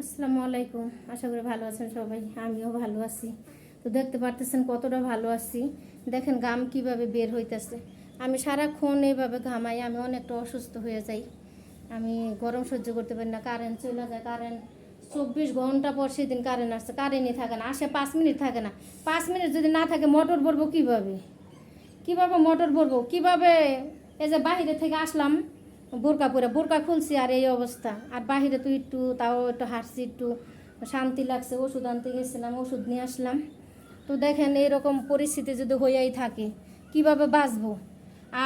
আসসালামু আলাইকুম। আশা করি ভালো আছেন সবাই, আমিও ভালো আছি। তো দেখতে পারতেছেন কতটা ভালো আছি। দেখেন গাম কীভাবে বের হইতেছে। আমি সারাক্ষণ এইভাবে ঘামাই, আমি অনেকটা অসুস্থ হয়ে যাই। আমি গরম সহ্য করতে পারি না কারেন্ট চলে যায় কারেন্ট চব্বিশ ঘণ্টা পর সেদিন কারেন্ট আসছে কারেন্টই থাকে না, আসে পাঁচ মিনিট থাকে না। পাঁচ মিনিট যদি না থাকে মোটর ভরবো কীভাবে? কীভাবে মোটর ভরবো? কীভাবে এই যে বাহিরে থেকে আসলাম বোরকা পরে, বোরকা খুলছি আর এই অবস্থা। আর বাহিরে তো একটু, তাও একটু হাঁটছি, একটু শান্তি লাগছে, ওষুধ আনতে গেছিলাম, ওষুধ নিয়ে আসলাম। তো দেখেন, এরকম পরিস্থিতি যদি হইয়াই থাকে, কীভাবে বাঁচবো?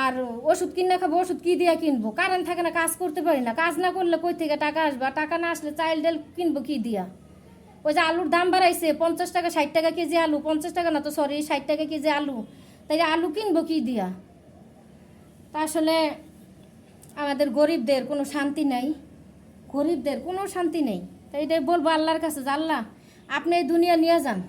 আর ওষুধ কিনে খাব, ওষুধ কি দিয়ে কিনবো? কারেন্ট থাকে না, কাজ করতে পারি না। কাজ না করলে কই থেকে টাকা আসবে? টাকা না আসলে চাইল ডাল কিনবো কি দিয়া? ওই যে আলুর দাম বাড়াইছে, পঞ্চাশ টাকা, ষাট টাকা কেজি আলু। পঞ্চাশ টাকা না তো সরি ষাট টাকা কেজি আলু। তাই আলু কিনবো কী দিয়া? তা আসলে আমাদের গরিবদের কোনো শান্তি নাই। গরিবদের কোনো শান্তি নেই। তাই এটাই বলব আল্লাহর কাছে যে, আল্লাহ, আপনি এই দুনিয়া নিয়ে যান।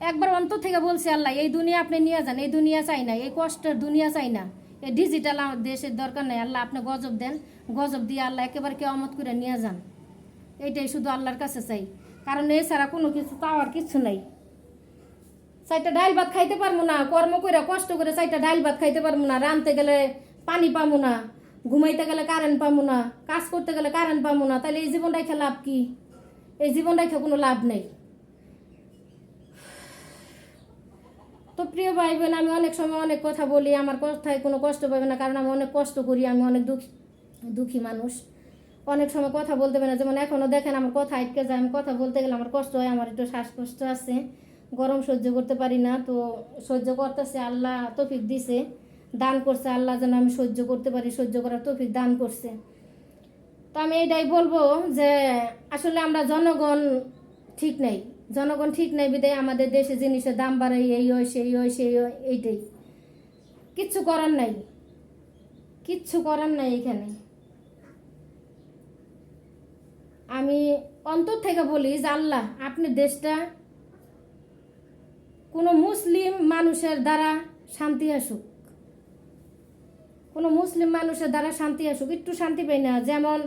একবার অন্তর থেকে বলছি আল্লাহ, এই দুনিয়া আপনি নিয়ে যান, এই দুনিয়া চাই না, এই কষ্টের দুনিয়া চাই না। এই ডিজিটাল আমার দেশের দরকার নেই। আল্লাহ আপনি গজব দেন। গজব দিয়ে আল্লাহ একেবারে কেমত করে নিয়ে যান। এইটাই শুধু আল্লাহর কাছে চাই। কারণ এছাড়া কোনো কিছু পাওয়ার কিছু নাই। চারটা ডাল ভাত খাইতে পারব না, কর্ম করে কষ্ট করে চারটা ডাল ভাত খাইতে পারব না। রানতে গেলে পানি পাবো না, ঘুমাইতে গেলে কারেন্ট পাবো না, কাজ করতে গেলে কারেন্ট পাবো না তাহলে এই জীবন রেখে লাভ কি? এই জীবন রেখে কোনো লাভ নেই। তো প্রিয় ভাই বোন আমি অনেক সময় অনেক কথা বলি, আমার কথায় কোনো কষ্ট পাবে না, কারণ আমি অনেক কষ্ট করি, আমি অনেক দুঃখী দুঃখী মানুষ। অনেক সময় কথা বলতে পারি না, যেমন এখনও দেখেন আমার কথা আটকে যায়, আমি কথা বলতে গেলে আমার কষ্ট হয়, আমার একটু শ্বাসকষ্ট আছে, গরম সহ্য করতে পারি না, তো সহ্য করতেছে, আল্লাহ তফিক দিছে। দান করছে, আল্লাহ যেন আমি সহ্য করতে পারি, সহ্য করার তফিক দান করছে। তো আমি এটাই বলব যে, আসলে আমরা জনগণ ঠিক নেই। জনগণ ঠিক নেই বিদায় আমাদের দেশে জিনিসের দাম বাড়াই, এই হয়, সেই হয় সেই হয়, এইটাই। কিচ্ছু করার নাই। কিচ্ছু করার নাই এখানে। আমি অন্তর থেকে বলি যে, আল্লাহ, আপনি দেশটা কোনো মুসলিম মানুষের দ্বারা শান্তি আসুক। কোনো মুসলিম মানুষের দ্বারা শান্তি আসুক, একটু শান্তি পাই না। যেমন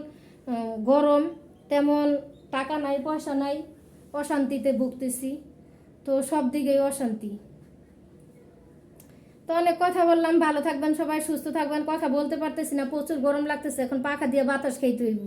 গরম, তেমন টাকা নাই, পয়সা নাই, অশান্তিতে ভুগতেছি। তো সব দিকেই অশান্তি। তো অনেক কথা বললাম, ভালো থাকবেন সবাই, সুস্থ থাকবেন, কথা বলতে পারতেছি না, প্রচুর গরম লাগতেছে, এখন পাখা দিয়ে বাতাস খেয়ে হইব।